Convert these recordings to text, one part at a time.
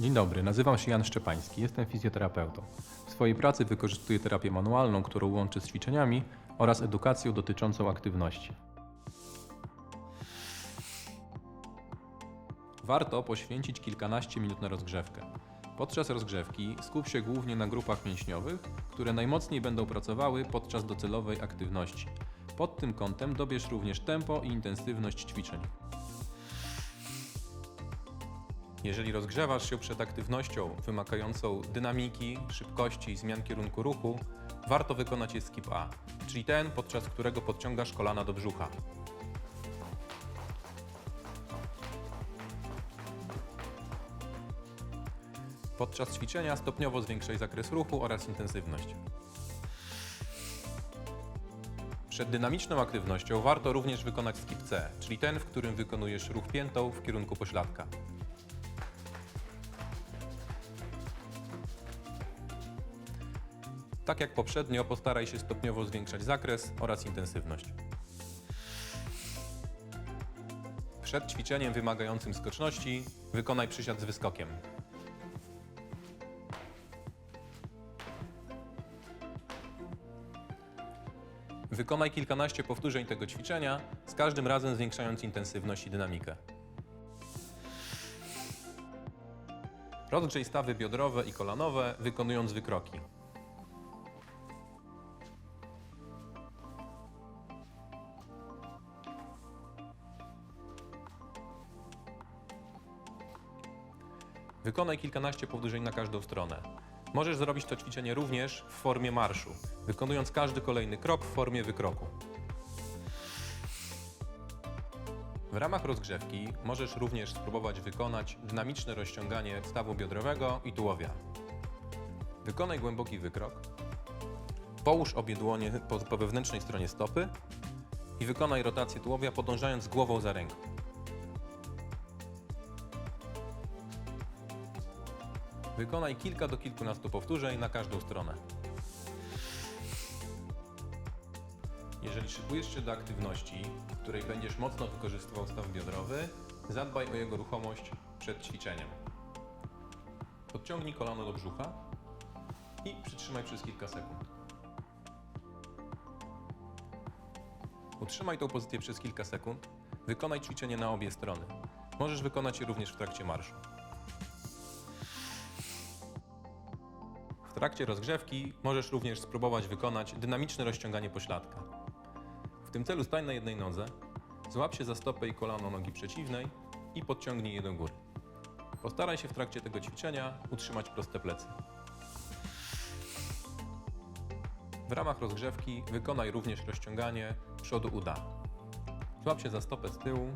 Dzień dobry, nazywam się Jan Szczepański, jestem fizjoterapeutą. W swojej pracy wykorzystuję terapię manualną, którą łączę z ćwiczeniami oraz edukacją dotyczącą aktywności. Warto poświęcić kilkanaście minut na rozgrzewkę. Podczas rozgrzewki skup się głównie na grupach mięśniowych, które najmocniej będą pracowały podczas docelowej aktywności. Pod tym kątem dobierz również tempo i intensywność ćwiczeń. Jeżeli rozgrzewasz się przed aktywnością wymagającą dynamiki, szybkości i zmian kierunku ruchu, warto wykonać je skip A, czyli ten, podczas którego podciągasz kolana do brzucha. Podczas ćwiczenia stopniowo zwiększaj zakres ruchu oraz intensywność. Przed dynamiczną aktywnością warto również wykonać skip C, czyli ten, w którym wykonujesz ruch piętą w kierunku pośladka. Tak jak poprzednio, postaraj się stopniowo zwiększać zakres oraz intensywność. Przed ćwiczeniem wymagającym skoczności wykonaj przysiad z wyskokiem. Wykonaj kilkanaście powtórzeń tego ćwiczenia, z każdym razem zwiększając intensywność i dynamikę. Rozgrzej stawy biodrowe i kolanowe, wykonując wykroki. Wykonaj kilkanaście powtórzeń na każdą stronę. Możesz zrobić to ćwiczenie również w formie marszu, wykonując każdy kolejny krok w formie wykroku. W ramach rozgrzewki możesz również spróbować wykonać dynamiczne rozciąganie stawu biodrowego i tułowia. Wykonaj głęboki wykrok. Połóż obie dłonie po, po wewnętrznej stronie stopy i wykonaj rotację tułowia podążając głową za ręką. Wykonaj kilka do kilkunastu powtórzeń na każdą stronę. Jeżeli szykujesz się do aktywności, w której będziesz mocno wykorzystywał staw biodrowy, zadbaj o jego ruchomość przed ćwiczeniem. Podciągnij kolano do brzucha i przytrzymaj przez kilka sekund. Utrzymaj tą pozycję przez kilka sekund. Wykonaj ćwiczenie na obie strony. Możesz wykonać je również w trakcie marszu. Trakcie rozgrzewki możesz również spróbować wykonać dynamiczne rozciąganie pośladka. W tym celu stań na jednej nodze, złap się za stopę i kolano nogi przeciwnej i podciągnij je do góry. Postaraj się w trakcie tego ćwiczenia utrzymać proste plecy. W ramach rozgrzewki wykonaj również rozciąganie przodu uda. Złap się za stopę z tyłu,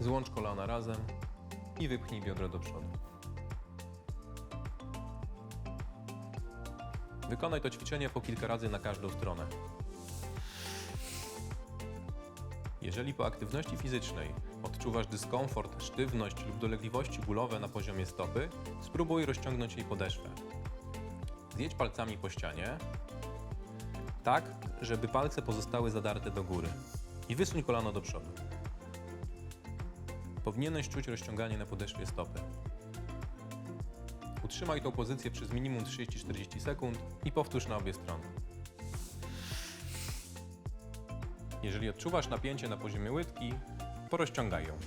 złącz kolana razem i wypchnij biodro do przodu. Wykonaj to ćwiczenie po kilka razy na każdą stronę. Jeżeli po aktywności fizycznej odczuwasz dyskomfort, sztywność lub dolegliwości bólowe na poziomie stopy, spróbuj rozciągnąć jej podeszwę. Zjedź palcami po ścianie, tak, żeby palce pozostały zadarte do góry i wysuń kolano do przodu. Powinieneś czuć rozciąganie na podeszwie stopy. Utrzymaj tą pozycję przez minimum 30-40 sekund i powtórz na obie strony. Jeżeli odczuwasz napięcie na poziomie łydki, porozciągaj ją.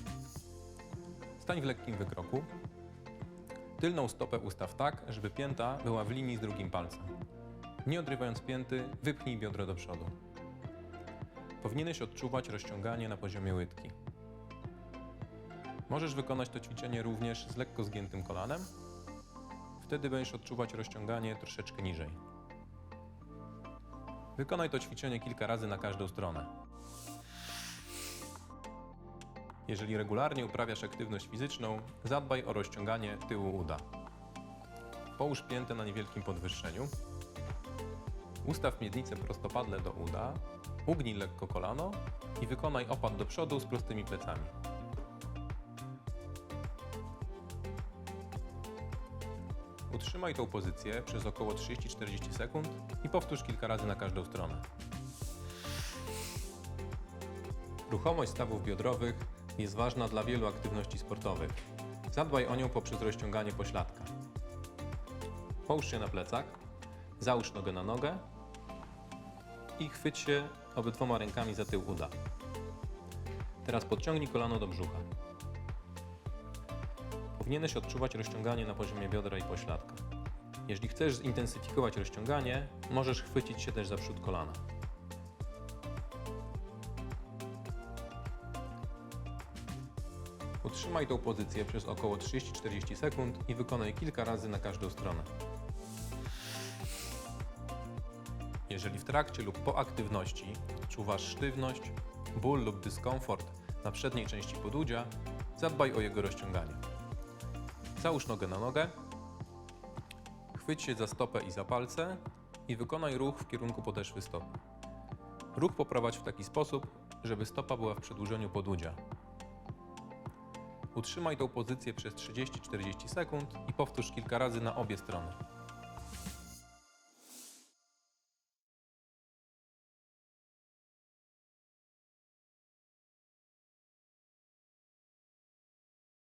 Stań w lekkim wykroku. Tylną stopę ustaw tak, żeby pięta była w linii z drugim palcem. Nie odrywając pięty, wypchnij biodro do przodu. Powinieneś odczuwać rozciąganie na poziomie łydki. Możesz wykonać to ćwiczenie również z lekko zgiętym kolanem, Wtedy będziesz odczuwać rozciąganie troszeczkę niżej. Wykonaj to ćwiczenie kilka razy na każdą stronę. Jeżeli regularnie uprawiasz aktywność fizyczną, zadbaj o rozciąganie tyłu uda. Połóż piętę na niewielkim podwyższeniu. Ustaw miednicę prostopadle do uda, ugnij lekko kolano i wykonaj opad do przodu z prostymi plecami. Utrzymaj tą pozycję przez około 30-40 sekund i powtórz kilka razy na każdą stronę. Ruchomość stawów biodrowych jest ważna dla wielu aktywności sportowych. Zadbaj o nią poprzez rozciąganie pośladka. Połóż się na plecach, załóż nogę na nogę i chwyć się obydwoma rękami za tył uda. Teraz podciągnij kolano do brzucha. Powinieneś odczuwać rozciąganie na poziomie biodra i pośladka. Jeśli chcesz zintensyfikować rozciąganie, możesz chwycić się też za przód kolana. Utrzymaj tą pozycję przez około 30-40 sekund i wykonaj kilka razy na każdą stronę. Jeżeli w trakcie lub po aktywności odczuwasz sztywność, ból lub dyskomfort na przedniej części podudzia, zadbaj o jego rozciąganie. Załóż nogę na nogę, chwyć się za stopę i za palce i wykonaj ruch w kierunku podeszwy stopy. Ruch poprowadź w taki sposób, żeby stopa była w przedłużeniu podudzia. Utrzymaj tą pozycję przez 30-40 sekund i powtórz kilka razy na obie strony.